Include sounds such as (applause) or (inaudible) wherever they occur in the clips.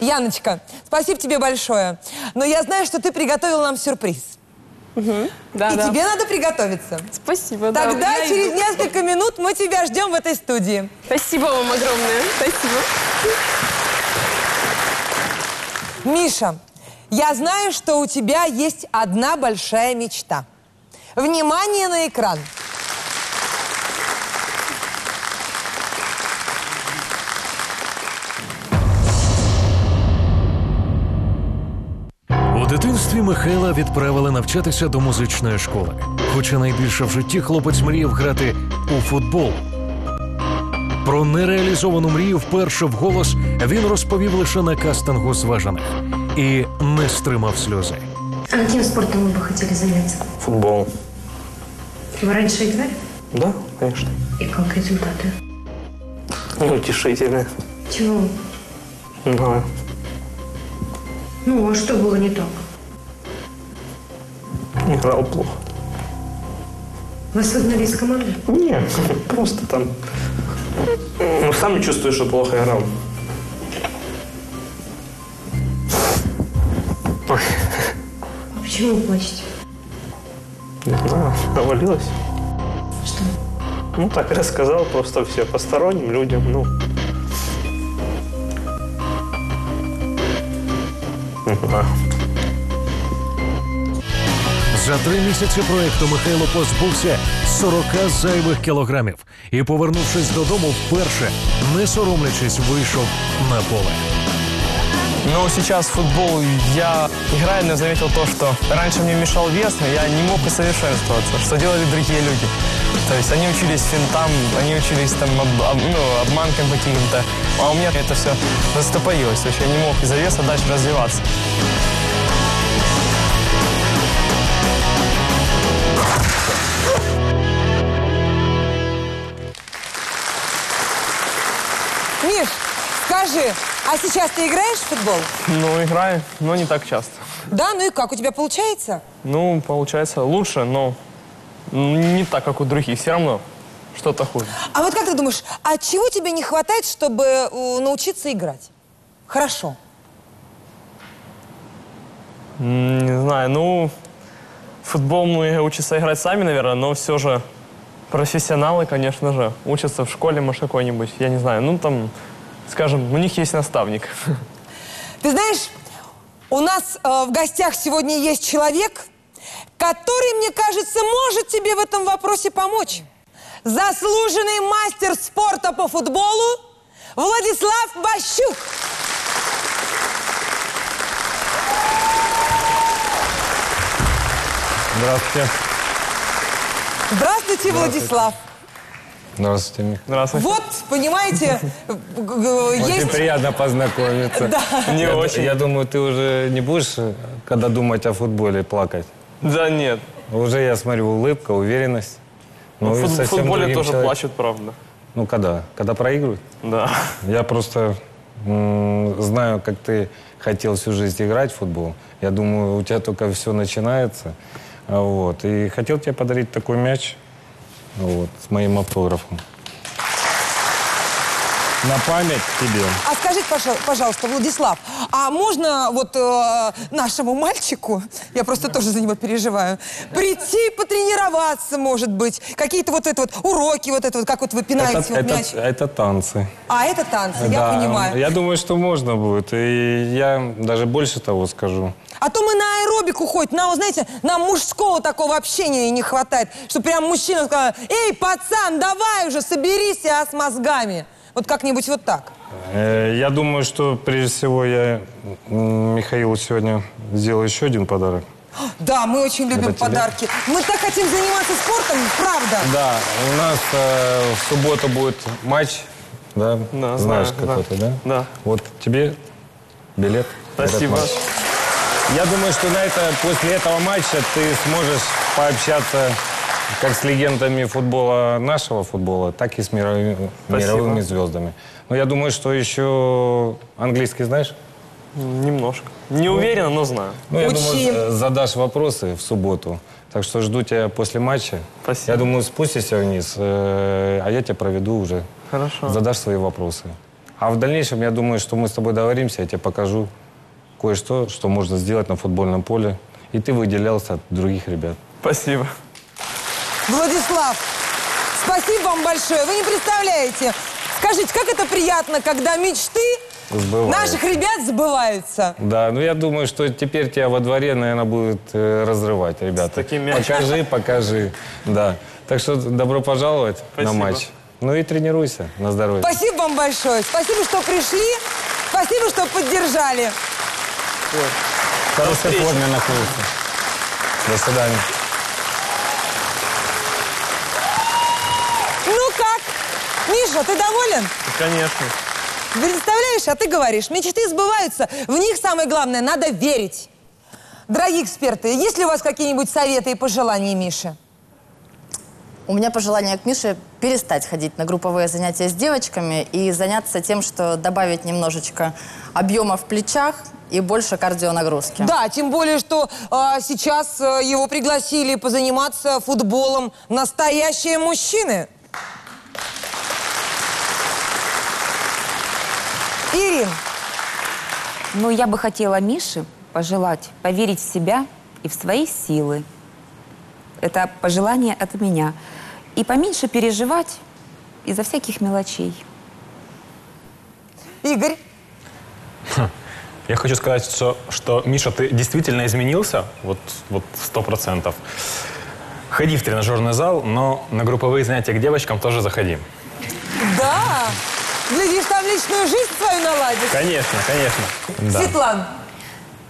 Яночка, спасибо тебе большое. Но я знаю, что ты приготовил нам сюрприз. Да, И да. тебе надо приготовиться. Спасибо, да. Тогда Я через иду. несколько минут мы тебя ждем в этой студии. Спасибо вам огромное. Спасибо. Миша, я знаю, что у тебя есть одна большая мечта. Внимание на экран. дитинстві Михайла відправили навчатися до музичної школи. Хоча найбільше в житті хлопець мріяв грати у футбол. Про нереалізовану мрію вперше вголос він розповів лише на кастингу зважених і не стримав сльози. А каким спортом вы бы хотели заняться? Футбол. Вы раньше играли? Да, конечно. И как результаты? Неутешительно. Чего? Не знаю. Ну, а что было не так? Играл плохо. Вас выгнали из команды? Нет, просто там... Ну, сам чувствую, что плохо играл. Ой, А почему вы плачете? не знаю, навалилось. Что? Ну, так рассказал просто все посторонним людям, ну... Не знаю. За три місяці проекту Михайло позбувся 40 зайвих кілограмів і, повернувшись додому, вперше, не соромлячись, вийшов на поле. Но сейчас футбол я играю, но заметил то, что раньше мне мешал вес, но я не мог усовершенствоваться, что делали другие люди. То есть они учились финтам, они учились там об- об- ну, обманкам каким-то, а у меня это все застопорилось. То есть я не мог из-за веса дальше развиваться. Скажи, а сейчас ты играешь в футбол? Ну, играю, но не так часто. Да, ну и как, у тебя получается? Ну, получается лучше, но не так, как у других. Все равно что-то хуже. А вот как ты думаешь, а чего тебе не хватает, чтобы научиться играть? Хорошо. Не знаю, ну, футбол мы учатся играть сами, наверное, но все же профессионалы, конечно же, учатся в школе, может, какой-нибудь, я не знаю, ну, там, скажем, у них есть наставник. Ты знаешь, у нас э, в гостях сегодня есть человек, который, мне кажется, может тебе в этом вопросе помочь. Заслуженный мастер спорта по футболу Владислав Бащук. Здравствуйте. Здравствуйте, Владислав. Здравствуйте, Мих. Здравствуйте. Вот, понимаете, (laughs) г- Очень есть... приятно познакомиться. Да. Не я, очень. Я думаю, ты уже не будешь, э, когда думать о футболе, плакать. Да нет, Уже я смотрю улыбка, уверенность. Ну, в фут- в совсем футболе тоже человек. плачут, правда. Ну, когда? Когда проигрывают? Да. Я просто знаю, как ты хотел всю жизнь играть в футбол. Я думаю, у тебя только все начинается. Вот. И хотел тебе подарить такой мяч вот, с моим автографом. На память тебе. А скажите, пожа- пожалуйста, Владислав, а можно вот э, нашему мальчику, я просто тоже за него переживаю, прийти потренироваться, может быть, какие-то вот это вот уроки, вот это вот, как вот вы пинаете Это, вот это- мяч. это танцы. А это танцы, я Да, понимаю. Я думаю, что можно будет. И я даже больше того скажу. А то мы на аэробику ходим, нам, знаете, нам мужского такого общения не хватает, что прям мужчина сказал, эй, пацан, давай уже, соберись а с мозгами. Вот как-нибудь вот так. Э, Я думаю, что прежде всего я Михаилу сегодня сделаю еще один подарок. Да, мы очень любим Это тебе? подарки. Мы так хотим заниматься спортом, правда. Да, у нас э, в субботу будет матч. Да, Да, знаешь знаю, какой-то, да? Да. Вот тебе билет. Спасибо. Я думаю, что на это, после этого матча ты сможешь пообщаться как с легендами футбола, нашего футбола, так и с мировыми, Спасибо. мировыми звездами. Но я думаю, что еще английский знаешь? Немножко. Не уверен, но знаю. Ну, я Учи. думаю, э, задашь вопросы в субботу. Так что жду тебя после матча. Спасибо. Я думаю, спустишься вниз, э, а я тебя проведу уже. Хорошо. Задашь свои вопросы. А в дальнейшем, я думаю, что мы с тобой договоримся, я тебе покажу кое-что, что можно сделать на футбольном поле. И ты выделялся от других ребят. Спасибо. Владислав, спасибо вам большое. Вы не представляете. Скажите, как это приятно, когда мечты Сбываются. наших ребят сбываются. Да, ну я думаю, что теперь тебя во дворе, наверное, будут э, разрывать, ребята. таким мячом. Покажи, покажи. Да. Так что добро пожаловать на Спасибо. матч. Ну и тренируйся на здоровье. Спасибо вам большое. Спасибо, что пришли. Спасибо, что поддержали. В хорошей форме находится. До свидания. Ну как? Миша, ты доволен? Конечно. Представляешь, а ты говоришь, мечты сбываются. В них самое главное, надо верить. Дорогие эксперты, есть ли у вас какие-нибудь советы и пожелания Мише? У меня пожелание к Мише перестать ходить на групповые занятия с девочками и заняться тем, что добавить немножечко объема в плечах и больше кардионагрузки. Да, тем более, что а, сейчас а, его пригласили позаниматься футболом настоящие мужчины. Ирин, Ну, я бы хотела Мише пожелать поверить в себя и в свои силы. Это пожелание от меня. И поменьше переживать из-за всяких мелочей. Игорь, Я хочу сказать, что, что Миша, ты действительно изменился, вот сто процентов. Ходи в тренажерный зал, но на групповые занятия к девочкам тоже заходи. Личную жизнь свою наладишь. Конечно, конечно. Да. Светлана,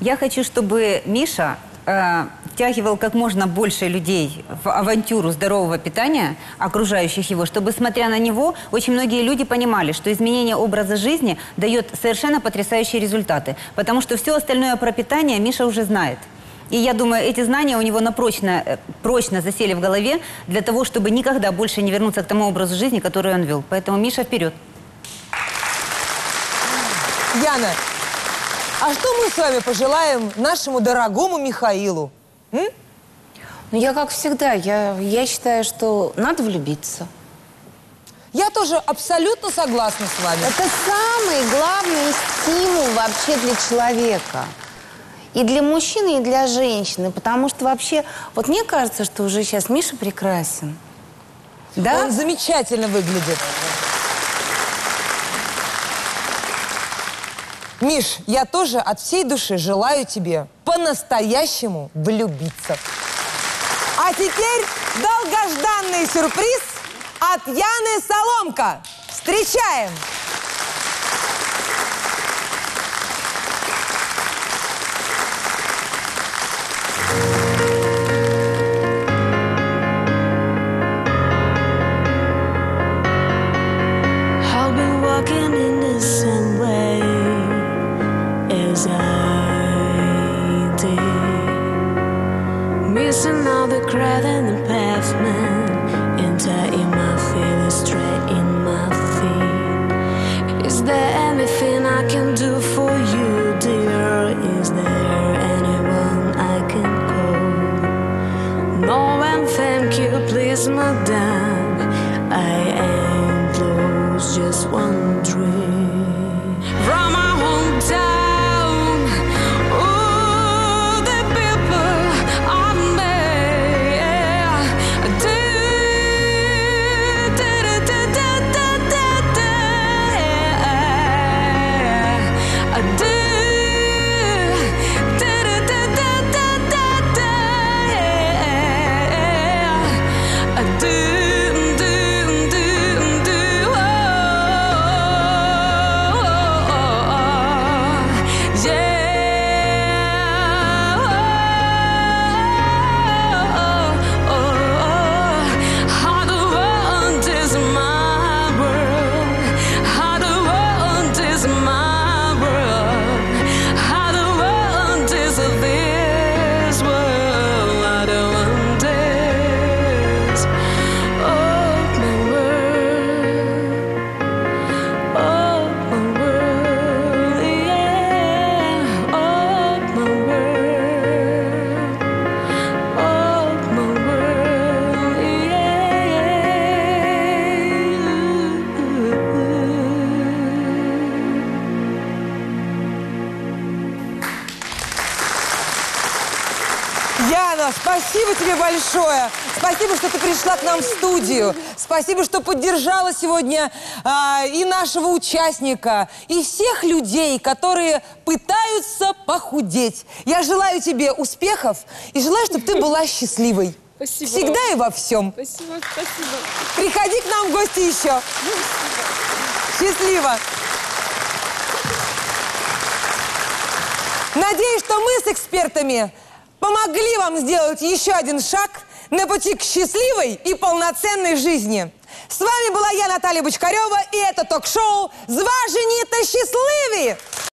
Я хочу, чтобы Миша э, втягивал как можно больше людей в авантюру здорового питания, окружающих его, чтобы, смотря на него, очень многие люди понимали, что изменение образа жизни дает совершенно потрясающие результаты. Потому что все остальное про питание Миша уже знает. И я думаю, эти знания у него на прочно, э, прочно засели в голове для того, чтобы никогда больше не вернуться к тому образу жизни, который он вел. Поэтому Миша вперед. Яна, а что мы с вами пожелаем нашему дорогому Михаилу? Ну, я как всегда, я, я считаю, что надо влюбиться. Я тоже абсолютно согласна с вами. Это самый главный стимул вообще для человека. И для мужчины, и для женщины. Потому что вообще, вот мне кажется, что уже сейчас Миша прекрасен. Да? Он замечательно выглядит. Миш, я тоже от всей души желаю тебе по-настоящему влюбиться. А теперь долгожданный сюрприз от Яны Соломка. Встречаем! Мила, спасибо тебе большое. Спасибо, что ты пришла к нам в студию. Спасибо, что поддержала сегодня а, и нашего участника, и всех людей, которые пытаются похудеть. Я желаю тебе успехов и желаю, чтобы ты была счастливой. Спасибо. Всегда и во всем. Спасибо, спасибо. Приходи к нам в гости еще. Счастливо. Надеюсь, что мы с экспертами помогли вам сделать еще один шаг на пути к счастливой и полноценной жизни. С вами была я, Наталья Бочкарева, и это ток-шоу «Зважені та счастливі».